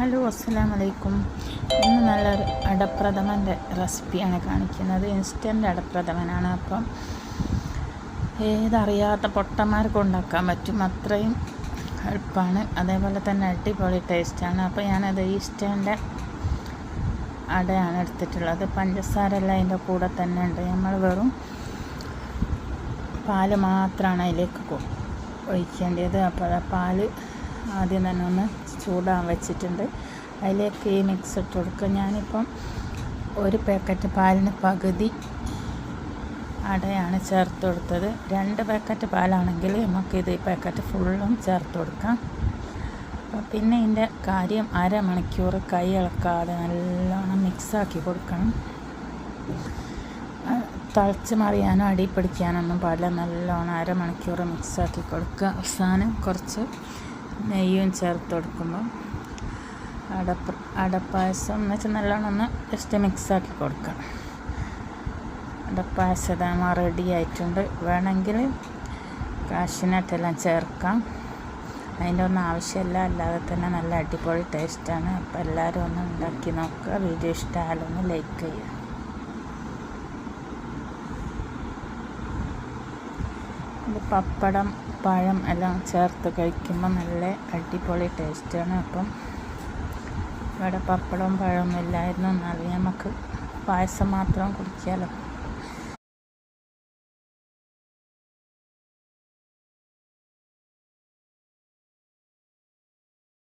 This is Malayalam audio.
ഹലോ അസ്സലാം വലൈക്കും ഇന്ന് നല്ലൊരു അടപ്രഥമന്റെ റെസിപ്പിയാണ് കാണിക്കുന്നത്. ഇൻസ്റ്റന്റ് അടപ്രഥമനാണ്. അപ്പം ഏതറിയാത്ത പൊട്ടന്മാർക്ക് ഉണ്ടാക്കാൻ പറ്റും. അത്രയും എളുപ്പമാണ്. അതേപോലെ തന്നെ അടിപൊളി ടേസ്റ്റാണ്. അപ്പോൾ ഞാനത് ഈസ്റ്റേന്റെ അടയാണ് എടുത്തിട്ടുള്ളത്. പഞ്ചസാര എല്ലാം അതിന്റെ കൂടെ തന്നെ ഉണ്ട്. നമ്മൾ വെറും പാൽ മാത്രമാണ് അതിലേക്ക് ഒഴിക്കേണ്ടത്. അപ്പോൾ പാൽ ആദ്യം തന്നെ ഒന്ന് ചൂടാൻ വെച്ചിട്ടുണ്ട്. അതിലേക്ക് ഈ മിക്സ് ഇട്ട് കൊടുക്കുക. ഞാനിപ്പം ഒരു പാക്കറ്റ് പാലിന് പകുതി അടയാണ് ചേർത്ത് കൊടുത്തത്. രണ്ട് പാക്കറ്റ് പാലാണെങ്കിൽ നമുക്കിത് ഈ പാക്കറ്റ് ഫുള്ളും ചേർത്ത് കൊടുക്കാം. അപ്പം പിന്നെ ഇതിന്റെ കാര്യം അരമണിക്കൂർ കൈ ഇളക്കാതെ നല്ലോണം മിക്സാക്കി കൊടുക്കണം. തിളച്ച് മറിയാനോ അടി പിടിക്കാനൊന്നും പാടില്ല. നല്ലോണം അരമണിക്കൂർ മിക്സാക്കി കൊടുക്കുക. അവസാനം കുറച്ച് നെയ്യും ചേർത്ത് കൊടുക്കുമ്പോൾ അടപ്പ് അടപ്പായസം എന്ന് വെച്ചാൽ നല്ലോണം ഒന്ന് ജസ്റ്റ് മിക്സാക്കി കൊടുക്കുക അടപ്പായസം ഇതാകുമ്പോൾ റെഡി ആയിട്ടുണ്ട്. വേണമെങ്കിൽ കാശിനട്ടെല്ലാം ചേർക്കാം. അതിന്റെ ഒന്നും ആവശ്യമില്ല. അല്ലാതെ തന്നെ നല്ല അടിപൊളി ടേസ്റ്റാണ് അപ്പോൾ എല്ലാവരും ഒന്ന് ഉണ്ടാക്കി നോക്കുക. വീഡിയോ ഇഷ്ടമായാലൊന്ന് ലൈക്ക് ചെയ്യുക. ഇത് പപ്പടം പഴം എല്ലാം ചേർത്ത് കഴിക്കുമ്പോൾ നല്ല അടിപൊളി ടേസ്റ്റാണ്. അപ്പം ഇവിടെ പപ്പടവും പഴമൊന്നും ഇല്ലായിരുന്നു. എന്നാലും നമുക്ക് പായസം മാത്രം കുടിക്കാമല്ലോ